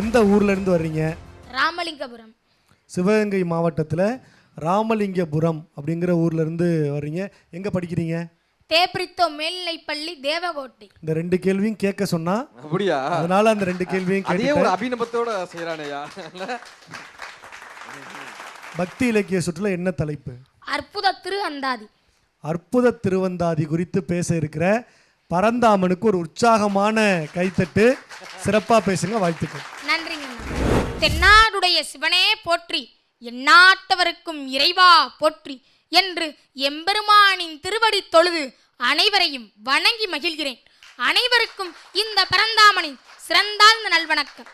எந்த ஊர்ல இருந்து வர்றீங்க? ராமலிங்கபுரம். சிவகங்கை மாவட்டத்தில் ராமலிங்கபுரம் அப்படிங்கிற ஊர்ல இருந்து வர்றீங்க. எங்க படிக்கிறீங்க? தேப்ரித்தோ மேல்நிலைப்பள்ளி தேவகோட்டை. இந்த ரெண்டு கேள்வியும் கேட்க சொன்னா அப்படியா? அதனால அந்த ரெண்டு கேள்வியும் அதே கேட்டு ஒரு அபிநவத்தோட செய்யறானேயா பக்தி இலக்கிய சுற்றுல என்ன தலைப்பு? அற்புத திரு அந்தாதி அற்புத திருவந்தாதி குறித்து பேச இருக்கிற பரந்தாமனுக்கு ஒரு உற்சாகமான கைத்தட்டு. சிறப்பா பேசுங்க வாழ்த்துக்கள். தென்னாடுடைய சிவனே போற்றி எந்நாட்டவருக்கும் இறைவா போற்றி என்று எம்பெருமானின் திருவடி தொழுது அனைவரையும் வணங்கி மகிழ்கிறேன். அனைவருக்கும் இந்த பரந்தாமனின் சிறந்தாழ்ந்த நல்வணக்கம்.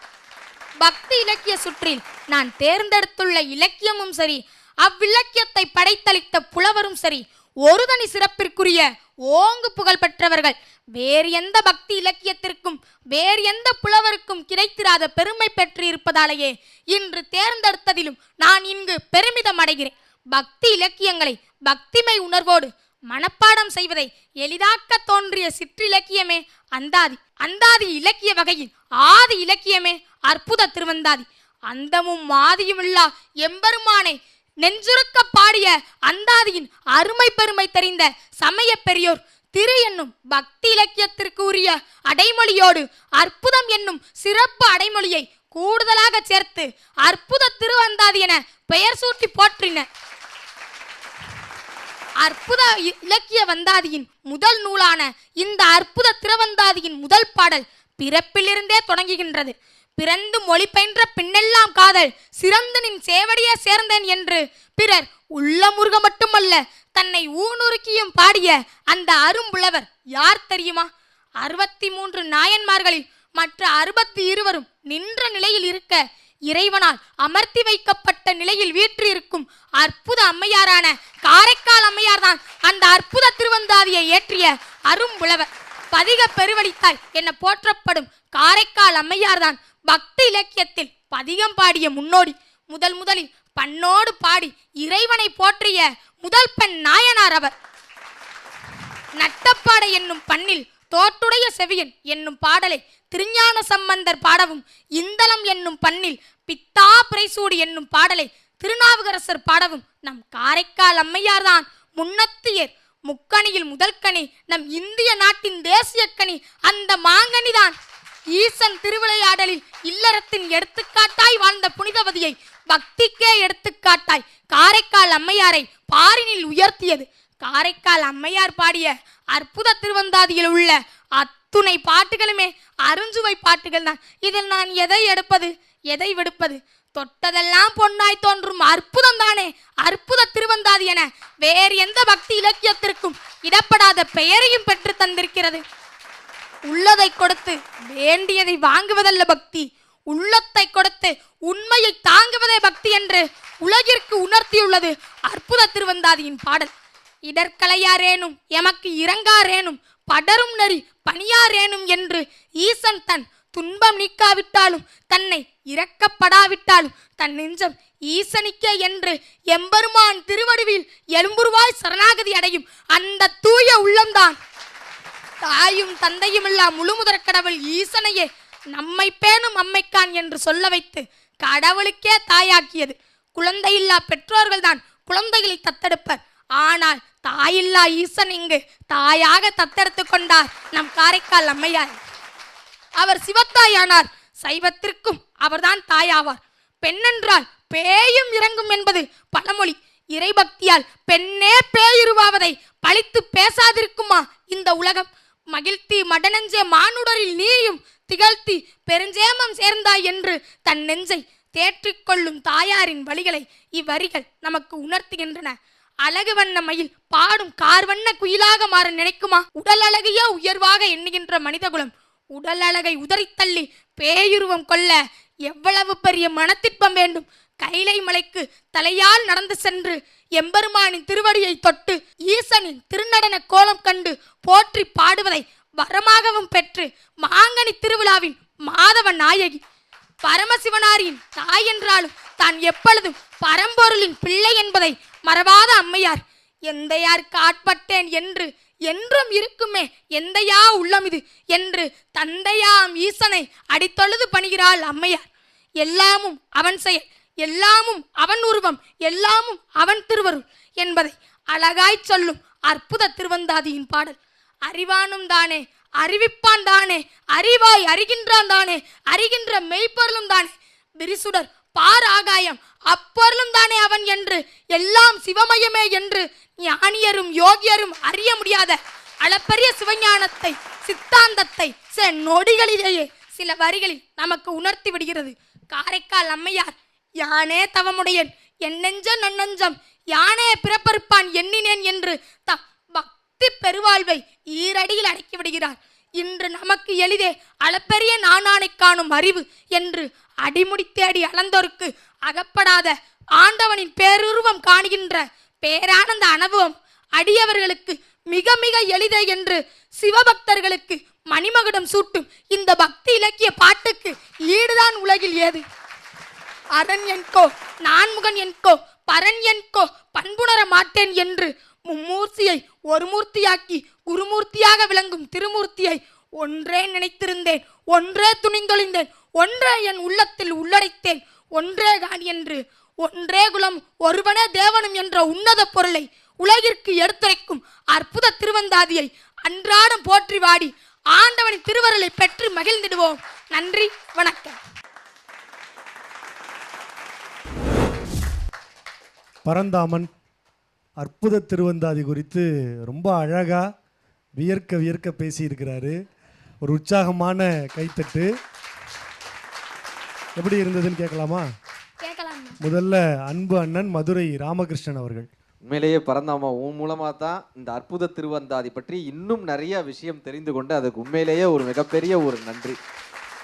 பக்தி இலக்கிய சுற்றில் நான் தேர்ந்தெடுத்துள்ள இலக்கியமும் சரி அவ்விலக்கியத்தை படைத்தளித்த புலவரும் சரி ஒரு தனி சிறப்பிற்குரிய ஓங்கு புகழ் பெற்றவர்கள் வேறு எந்த பக்தி இலக்கியத்திற்கும் வேறு எந்த புலவருக்கும் கிடைத்திராத பெருமை பெற்று இருப்பதாலேயே இன்று தேர்ந்தெடுத்ததிலும் நான் இங்கு பெருமிதம் அடைகிறேன். பக்தி இலக்கியங்களை பக்திமை உணர்வோடு மனப்பாடம் செய்வதை எளிதாக்க தோன்றிய சிற்றிலக்கியமே அந்தாதி. அந்தாதி இலக்கிய வகையில் ஆதி இலக்கியமே அற்புத திருவந்தாதி. அந்தமும் ஆதியும் இல்லா எம்பெருமானை நெஞ்சுருக்க பாடிய அந்தாதியின் அருமை பெருமை தெரிந்த சமய பெரியோர் திரு என்னும் பக்தி இலக்கியத்திற்கு உரிய அடைமொழியோடு அற்புதம் என்னும் சிறப்பு அடைமொழியை கூடுதலாக சேர்த்து அற்புத திருவந்தாதி என பெயர் சூட்டி போற்றின. அற்புத இ- இலக்கிய வந்தாதியின் முதல் நூலான இந்த அற்புத திருவந்தாதியின் முதல் பாடல் பிறப்பிலிருந்தே தொடங்குகின்றது. பிறந்து மொழி பயின்ற பின்னெல்லாம் காதல் சிறந்து நின் சேவடியே சேர்ந்தேன் என்று பிறர் உள்ள முருக மட்டுமல்ல தன்னை ஊனுருக்கியும் பாடிய அந்த அரும்புலவர் யார் தெரியுமா? அறுபத்தி மூன்று நாயன்மார்களில் மற்ற அறுபத்தி இருவரும் நின்ற நிலையில் இருக்க இறைவனால் அமர்த்தி வைக்கப்பட்ட நிலையில் வீற்றிருக்கும் அற்புத அம்மையாரான காரைக்கால் அம்மையார் தான் அந்த அற்புத திருவந்தாதியை ஏற்றிய அரும்புலவர். பதிக பெருவழித்தாய் என போற்றப்படும் காரைக்கால் அம்மையார் தான் பக்தி இலக்கியத்தில் பதிகம் பாடிய முன்னோடி. முதல் முதலில் பண்ணோடு பாடி இறைவனை போற்றிய முதல் பெண் நாயனார் அவர். நட்டப்பாடை என்னும் பண்ணில் தோற்றுடைய செவியன் என்னும் பாடலை திருஞான சம்பந்தர் பாடவும் இந்தளம் என்னும் பண்ணில் பித்தா பிரைசூடி என்னும் பாடலை திருநாவுக்கரசர் பாடவும் நம் காரைக்கால் அம்மையார்தான் முன்னத்தியர் முக்கணியில் முதல் கனி நம் இந்திய நாட்டின் தேசிய கனி அந்த மாங்கனிதான் ஈசன் திருவிளையாடலில் இல்லறத்தின் எடுத்துக்காட்டாய் வாழ்ந்த புனிதவதியை பக்திக்கே எடுத்துக்காட்டாய். காரைக்கால் அம்மையாரை பாரினில் உயர்த்தியது. காரைக்கால் அம்மையார் பாடிய அற்புத திருவந்தாதியில் உள்ள அத்துணை பாட்டுகளுமே அருஞ்சுவை பாட்டுகள் தான். இதில் நான் எதை எடுப்பது? எதை விடுப்பது? தொட்டதெல்லாம் பொன்னாய் தோன்றும் அற்புதம் தானே. அற்புத திருவந்தாதி என வேறு எந்த பக்தி இலக்கியத்திற்கும் இடப்படாத பெயரையும் பெற்று தந்திருக்கிறது. உள்ளதை கொடுத்து வேண்டியதை வாங்குவதல்ல பக்தி. உள்ளத்தை கொடுத்து உண்மையை தாங்குவதே பக்தி என்று உலகிற்கு உணர்த்தியுள்ளது அற்புத திருவந்தாதியின் பாடல். இடர்கலையாரேனும் எமக்கு இறங்காரேனும் படரும் நெறி பணியாரேனும் என்று ஈசன் தன் துன்பம் நீக்காவிட்டாலும் தன்னை இறக்கப்படாவிட்டாலும் தன் நெஞ்சம் ஈசனிக்கே என்று எம்பெருமான் திருவடிவில் எலும்புருவாய் சரணாகதி அடையும் அந்த தூய உள்ளம்தான். தாயும் தந்தையும் இல்லா முழுமுதற் கடவுள் ஈசனையே நம்மை பேணும் அம்மைக்கான் என்று சொல்ல வைத்து கடவுளுக்கே தாயாக்கியது. குழந்தையில்லா பெற்றோர்கள் தான் குழந்தைகளை தத்தெடுப்பர். ஆனால் தாயில்லா ஈசன் இங்கு தாயாக தத்தெடுத்து கொண்டார் நம் காரைக்கால் அம்மையார். அவர் சிவத்தாயானார். சைவத்திற்கும் அவர்தான் தாயாவார். பெண்ணென்றால் பேயும் இறங்கும் என்பது பழமொழி. இறைபக்தியால் பெண்ணே பேயுருவாவதை பழித்து பேசாதிருக்குமா இந்த உலகம்? மகிழ்த்தி மடனஞ்ச மானுடரில் நீயும் திகழ்த்தி பெருஞ்சேமம் சேர்ந்தாய் என்று தன் நெஞ்சை தேற்றிக்கொள்ளும் தாயாரின் வழிகளை இவ்வரிகள் நமக்கு உணர்த்துகின்றன. அழகு வண்ண மயில் பாடும் கார்வண்ண குயிலாக மாற நினைக்குமா? உடல் அழகையோ உயர்வாக எண்ணுகின்ற மனிதகுலம். உடல் அழகை உதறித்தள்ளி பேயுருவம் கொள்ள எவ்வளவு பெரிய மனத்திற்பம் வேண்டும்? கைலை மலைக்கு தலையால் நடந்து சென்று எம்பெருமானின் திருவடியை தொட்டு ஈசனின் திருநடன கோலம் கண்டு போற்றி பாடுவதை வரமாகவும் பெற்று மாங்கனி திருவிழாவின் மாதவ நாயகி பரமசிவனாரின் தாய் என்றாலும் தான் எப்பொழுதும் பரம்பொருளின் பிள்ளை என்பதை மறவாத அம்மையார் எந்தையாருக்கு ஆட்பட்டேன் என்று என்றும் இருக்குமே எந்தையா உள்ளம் இது? என்று தந்தையாம் ஈசனை அடித்தொழுது பணிகிறாள் அம்மையார். எல்லாமும் அவன் செயல். எல்லாமும் அவன் உருவம் எல்லாமும் அவன் திருவருள் என்பதை அழகாய் சொல்லும் அற்புத திருவந்தாதியின் பாடல். அறிவானும் தானே அறிவிப்பான் தானே அறிவாய் அறிகின்றான் தானே அறிகின்ற மெய்ப்பொருளும் தானே. விரிசுடர் பார் ஆகாயம் அப்பொருளும் தானே அவன் என்று எல்லாம் சிவமயமே என்று ஞானியரும் யோகியரும் அறிய முடியாத அளப்பரிய சிவஞானத்தை சித்தாந்தத்தை சில நொடிகளிலேயே சில வரிகளில் நமக்கு உணர்த்தி விடுகிறது. காரைக்கால் அம்மையார் யானே தவமுடையன் என் நெஞ்ச நன்னஞ்சம் யானே பிறப்பறுப்பான் எண்ணினேன் என்று த பக்தி பெருவாழ்வை ஈரடியில் அடக்கி விடுகிறார். இன்று நமக்கு எளிதே அளப்பெரிய நானானை காணும் அறிவு என்று அடிமுடி தேடி அளந்தோருக்கு அகப்படாத ஆண்டவனின் பேருருவம் காணுகின்ற பேரானந்த அனுபவம் அடியவர்களுக்கு மிக மிக எளிதே என்று சிவபக்தர்களுக்கு மணிமகுடம் சூட்டும் இந்த பக்தி இலக்கிய பாட்டுக்கு ஈடுதான் உலகில் ஏது? அரண் என்கோ நான்முகன் என்கோ பரன் என்கோ பண்புணர மாட்டேன் என்று மும்மூர்த்தியை ஒரு மூர்த்தியாக்கி குருமூர்த்தியாக விளங்கும் திருமூர்த்தியை ஒன்றே நினைத்திருந்தேன் ஒன்றே துணிந்தொழிந்தேன் ஒன்றே என் உள்ளத்தில் உள்ளடைத்தேன் ஒன்றே கான் என்று ஒன்றே குலம் ஒருவனே தேவனும் என்ற உன்னத பொருளை உலகிற்கு எடுத்துரைக்கும் அற்புத திருவந்தாதியை அன்றாடம் போற்றி வாடி ஆண்டவனின் திருவருளை பெற்று மகிழ்ந்திடுவோம். நன்றி வணக்கம். பரந்தாமன் அற்புத திருவந்தாதி குறித்து ரொம்ப அழகா வியர்க்க வியர்க்க பேசியிருக்கிறாரு. ஒரு உற்சாகமான கைத்தட்டு. எப்படி இருந்ததுன்னு கேட்கலாமா? கேட்கலாம். முதல்ல அன்பு அண்ணன் மதுரை ராமகிருஷ்ணன் அவர்கள். உண்மையிலேயே பரந்தாமா உன் மூலமாக தான் இந்த அற்புத திருவந்தாதி பற்றி இன்னும் நிறைய விஷயம் தெரிந்து கொண்டு அதுக்கு உண்மையிலேயே ஒரு மிகப்பெரிய ஒரு நன்றி.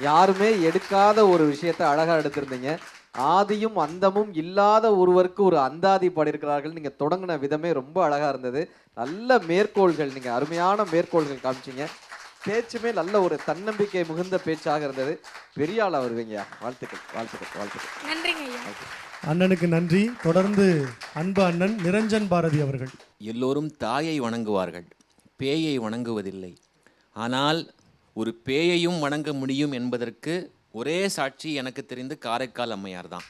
யாருமே எடுக்காத ஒரு விஷயத்தை அழகா எடுத்திருந்தீங்க. ஆதியும் அந்தமும் இல்லாத ஒருவருக்கு ஒரு அந்தாதி பாடியிருக்கிறார்கள். நீங்க தொடங்கின விதமே ரொம்ப அழகா இருந்தது. நல்ல மேற்கோள்கள் நீங்க அருமையான மேற்கோள்கள் காமிச்சீங்க. பேச்சுமே நல்ல ஒரு தன்னம்பிக்கை மிகுந்த பேச்சாக இருந்தது. பெரிய ஆளா வருவீங்க. வாழ்த்துக்கள் வாழ்த்துக்கள் வாழ்த்துக்கள். நன்றிங்க அண்ணனுக்கு நன்றி. தொடர்ந்து அன்பு அண்ணன் நிரஞ்சன் பாரதி அவர்கள். எல்லோரும் தாயை வணங்குவார்கள். பேயை வணங்குவதில்லை. ஆனால் ஒரு பேயையும் வணங்க முடியும் என்பதற்கு ஒரே சாட்சி எனக்கு தெரிந்து காரைக்கால் அம்மையார் தான்.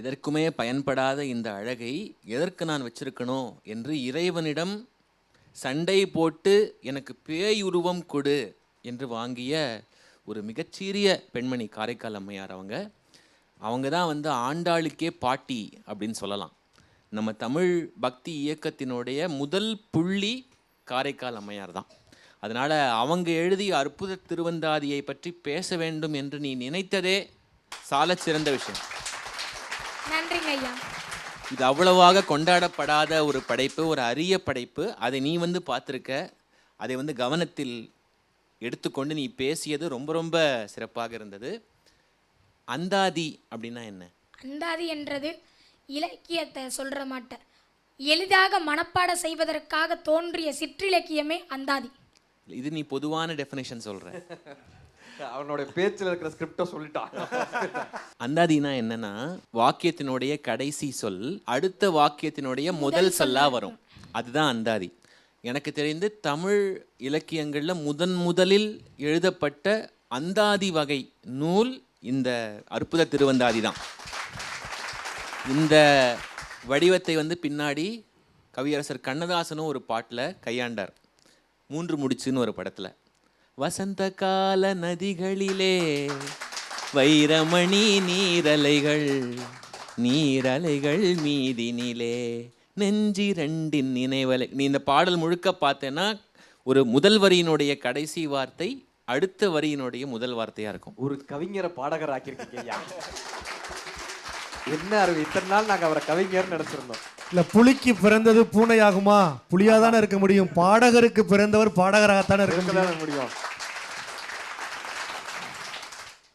எதற்குமே பயன்படாத இந்த அழகை எதற்கு நான் வச்சிருக்கணும் என்று இறைவனிடம் சண்டை போட்டு எனக்கு பேயுருவம் கொடு என்று வாங்கிய ஒரு மிகச்சீரிய பெண்மணி காரைக்கால் அம்மையார் அவங்க. அவங்க தான் வந்து ஆண்டாளுக்கே பாட்டி அப்படின்னு சொல்லலாம். நம்ம தமிழ் பக்தி இயக்கத்தினுடைய முதல் புள்ளி காரைக்கால் அம்மையார் தான். அதனால் அவங்க எழுதிய அற்புத திருவந்தாதியை பற்றி பேச வேண்டும் என்று நீ நினைத்ததே சாலச் சிறந்த விஷயம். நன்றிங்க ஐயா. இது அவ்வளவாக கொண்டாடப்படாத ஒரு படைப்பு ஒரு அரிய படைப்பு. அதை நீ வந்து பார்த்துருக்க. அதை வந்து கவனத்தில் எடுத்துக்கொண்டு நீ பேசியது ரொம்ப ரொம்ப சிறப்பாக இருந்தது. அந்தாதி அப்படின்னா என்ன? அந்தாதி என்றது இலக்கியத்தை சொல்ற மாட்டேன் எளிதாக மனப்பாட செய்வதற்காக தோன்றிய சிற்றிலக்கியமே அந்தாதி. இது நீ பொதுவான டெஃபினேஷன் சொல்ற. அவனோட பேச்சில் இருக்கிற ஸ்கிரிப்டை சொல்லிட்டான். அந்தாதினா என்னன்னா வாக்கியத்தினுடைய கடைசி சொல் அடுத்த வாக்கியத்தினுடைய முதல் சொல்லா வரும். அதுதான் அந்தாதி. எனக்கு தெரிந்து தமிழ் இலக்கியங்கள்ல முதன் முதலில் எழுதப்பட்ட அந்தாதி வகை நூல் இந்த அற்புத திருவந்தாதி தான். இந்த வடிவத்தை வந்து பின்னாடி கவியரசர் கண்ணதாசனும் ஒரு பாட்டில் கையாண்டார். மூன்று முடிச்சுன்னு ஒரு படத்தில் வசந்த கால நதிகளிலே வைரமணி நீரலைகள் நீரலைகள் மீதினிலே நெஞ்சி ரெண்டின் நினைவலை நீ இந்த பாடல் முழுக்க பார்த்தேன்னா ஒரு முதல் வரியினுடைய கடைசி வார்த்தை அடுத்த வரியினுடைய முதல் வார்த்தையாக இருக்கும். ஒரு கவிஞரை பாடகர் ஆக்கியிருக்கீங்க என்ன அறிவு? இத்தனை நாள் நாங்க அவரை கவிஞர்னு நினைச்சிருந்தோம். இல்ல புலிக்கு பிறந்தது பூனையாகுமா? புலியாதானே இருக்க முடியும். பாடகருக்கு பிறந்தவர் பாடகராகத்தானே இருக்க முடியும் இருக்கதானே முடியும்.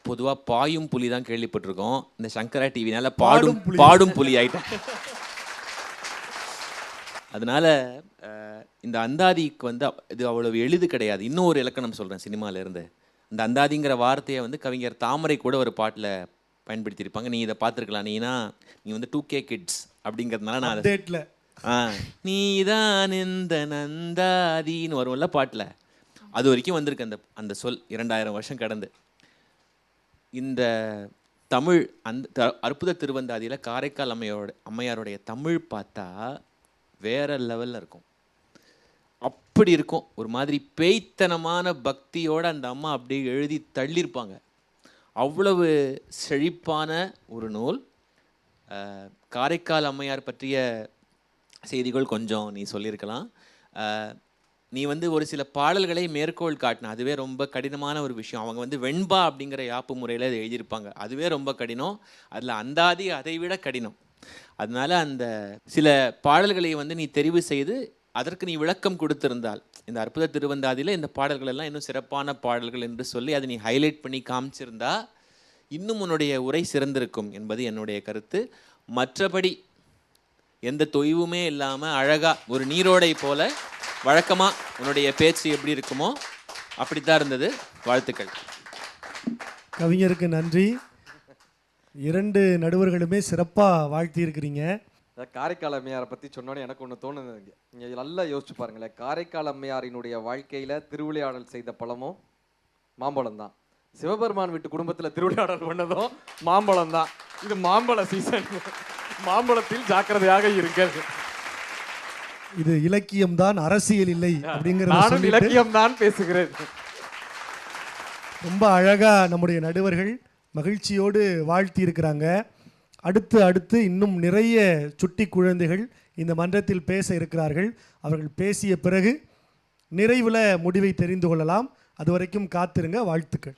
பொதுவா பாயும் புலி தான் கேள்விப்பட்டிருக்கோம். இந்த சங்கரா டிவினால பாடும் பாடும் புலி. ஆயிட்டேன் அதனால இந்த அந்தாதிக்கு வந்து இது அவ்வளவு எளிது கிடையாது. இன்னும் ஒரு இலக்கணம் சொல்றேன் சினிமால இருந்து. இந்த அந்தாதிங்கிற வார்த்தையை வந்து கவிஞர் தாமரை கூட ஒரு பாட்டுல பயன்படுத்தியிருப்பாங்க. நீ இதை பார்த்துருக்கலாம். நீனா நீ வந்து டூ கே கிட்ஸ் அப்படிங்கிறதுனால நான் அப்டேட்ல ஆ நீதான் இந்த நந்தாதின்னு வரும்ல பாட்டில். அது வரைக்கும் வந்திருக்கு அந்த அந்த சொல் இரண்டாயிரம் வருஷம் கடந்து. இந்த தமிழ் அந்த அற்புத திருவந்தாதியில் காரைக்கால் அம்மையோட அம்மையாருடைய தமிழ் பார்த்தா வேற லெவலில் இருக்கும். அப்படி இருக்கும். ஒரு மாதிரி பேய்த்தனமான பக்தியோட அந்த அம்மா அப்படியே எழுதி தள்ளியிருப்பாங்க. அவ்வளவு செழிப்பான ஒரு நூல். காரைக்கால் அம்மையார் பற்றிய செய்திகள் கொஞ்சம் நீ சொல்லியிருக்கலாம். நீ வந்து ஒரு சில பாடல்களை மேற்கோள் காட்டின அதுவே ரொம்ப கடினமான ஒரு விஷயம். அவங்க வந்து வெண்பா அப்படிங்கிற யாப்பு முறையில் அதை எழுதியிருப்பாங்க. அதுவே ரொம்ப கடினம். அதில் அந்தாதி அதை விட கடினம். அதனால அந்த சில பாடல்களை வந்து நீ தெரிவு செய்து அதற்கு நீ விளக்கம் கொடுத்திருந்தால். இந்த அற்புத திருவந்தாதியில் இந்த பாடல்கள் எல்லாம் இன்னும் சிறப்பான பாடல்கள் என்று சொல்லி அதை நீ ஹைலைட் பண்ணி காமிச்சிருந்தா இன்னும் உன்னுடைய உரை சிறந்திருக்கும் என்பது என்னுடைய கருத்து. மற்றபடி எந்த தொய்வுமே இல்லாமல் அழகாக ஒரு நீரோடை போல வழக்கமாக உன்னுடைய பேச்சு எப்படி இருக்குமோ அப்படித்தான் இருந்தது. வாழ்த்துக்கள். கவிஞருக்கு நன்றி. இரண்டு நடுவர்களுமே சிறப்பாக வாழ்த்தியிருக்கிறீங்க. காரைக்கால் அம்மையாரை பற்றி சொன்னோன்னே எனக்கு ஒன்று தோணுதுங்க நீங்கள் நல்லா யோசிச்சு பாருங்களேன். காரைக்கால் அம்மையாரினுடைய வாழ்க்கையில் திருவிளையாடல் செய்த பழமும் மாம்பழம் தான் சிவபெருமான் வீட்டு குடும்பத்தில் திருவிளையாடல் பண்ணதும் மாம்பழம் தான் இது மாம்பழ சீசன் மாம்பழத்தில் ஜாக்கிரதையாக இருங்கள். இது இலக்கியம்தான் அரசியல் இல்லை சொல்லிட்டு இலக்கியம் தான் பேசுகிறேன். ரொம்ப அழகா நம்முடைய நடுவர்கள் மகிழ்ச்சியோடு வாழ்த்தி இருக்கிறாங்க அடுத்து அடுத்து இன்னும் நிறைய சுட்டி குழந்தைகள் இந்த மன்றத்தில் பேச இருக்கிறார்கள். அவர்கள் பேசிய பிறகு நிறைவில் முடிவை தெரிந்து கொள்ளலாம். அது வரைக்கும் காத்திருங்க. வாழ்த்துக்கள்.